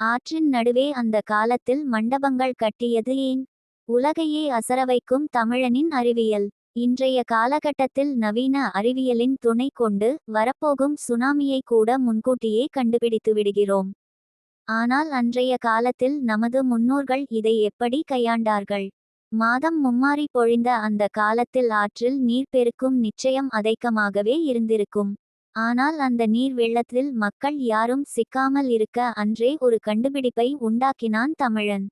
ஆற்றின் நடுவே அந்த காலத்தில் மண்டபங்கள் கட்டியது ஏன்? உலகையே அசரவைக்கும் தமிழனின் அறிவியல். இன்றைய காலகட்டத்தில் நவீன அறிவியலின் துணை கொண்டு வரப்போகும் சுனாமியை கூட முன்கூட்டியே கண்டுபிடித்து விடுகிறோம். ஆனால் அன்றைய காலத்தில் நமது முன்னோர்கள் இதை எப்படி கையாண்டார்கள்? மாதம் மும்மாறி பொழிந்த அந்த காலத்தில் ஆற்றில் நீர் பெருக்கும் நிச்சயம் அதைக்கமாகவே இருந்திருக்கும். ஆனால் அந்த நீர் வெள்ளத்தில் மக்கள் யாரும் சிக்காமல் இருக்க அன்றே ஒரு கண்டுபிடிப்பை உண்டாக்கினான் தமிழன்.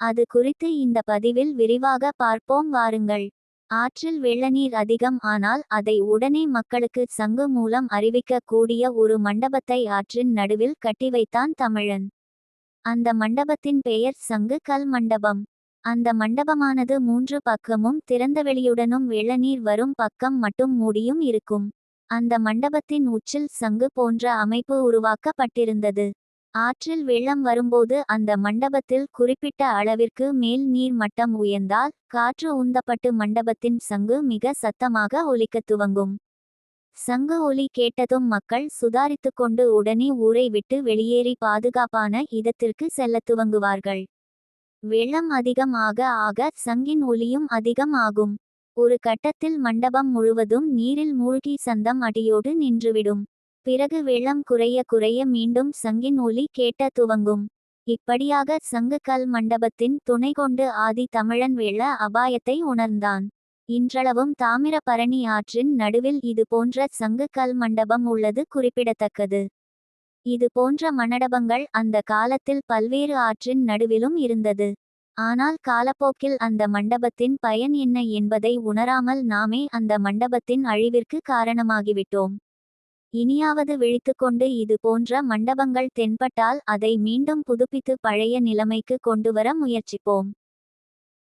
அது குறித்து இந்த பதிவில் விரிவாக பார்ப்போம் வாருங்கள். ஆற்றில் வெள்ளநீர் அதிகம் ஆனால் அதை உடனே மக்களுக்கு சங்கு மூலம் அறிவிக்க கூடிய ஒரு மண்டபத்தை ஆற்றின் நடுவில் கட்டி வைத்தான் தமிழன். அந்த மண்டபத்தின் பெயர் சங்கு கல் மண்டபம். அந்த மண்டபமானது மூன்று பக்கமும் திறந்தவெளியுடனும் வெள்ளநீர் வரும் பக்கம் மட்டும் மூடியும் இருக்கும். அந்த மண்டபத்தின் உச்சில் சங்கு போன்ற அமைப்பு உருவாக்கப்பட்டிருந்தது. ஆற்றில் வெள்ளம் வரும்போது அந்த மண்டபத்தில் குறிப்பிட்ட அளவிற்கு மேல் நீர் மட்டம் உயர்ந்தால் காற்று உந்தப்பட்டு மண்டபத்தின் சங்கு மிக சத்தமாக ஒலிக்கத் துவங்கும். சங்கு ஒலி கேட்டதும் மக்கள் சுதாரித்துக் கொண்டு உடனே ஊரை விட்டு வெளியேறி பாதுகாப்பான இடத்திற்கு செல்லத் துவங்குவார்கள். வெள்ளம் அதிகம் ஆக ஆக சங்கின் ஒலியும் அதிகம் ஆகும். ஒரு கட்டத்தில் மண்டபம் முழுவதும் நீரில் மூழ்கி சந்தம் அடியோடு நின்றுவிடும். பிறகு வெள்ளம் குறைய குறைய மீண்டும் சங்கின் ஒலி கேட்ட துவங்கும். இப்படியாக சங்கு கல் மண்டபத்தின் துணை கொண்டு ஆதி தமிழன் வெள்ள அபாயத்தை உணர்ந்தான். இன்றளவும் தாமிரபரணி ஆற்றின் நடுவில் இது போன்ற சங்கு கல் மண்டபம் உள்ளது குறிப்பிடத்தக்கது. இது போன்ற மண்டபங்கள் அந்த காலத்தில் பல்வேறு ஆற்றின் நடுவிலும் இருந்தது. ஆனால் காலப்போக்கில் அந்த மண்டபத்தின் பயன் என்ன என்பதை உணராமல் நாமே அந்த மண்டபத்தின் அழிவிற்கு காரணமாகிவிட்டோம். இனியாவது விழித்துக்கொண்டு இது போன்ற மண்டபங்கள் தென்பட்டால் அதை மீண்டும் புதுப்பித்து பழைய நிலைமைக்கு கொண்டுவர முயற்சிப்போம்.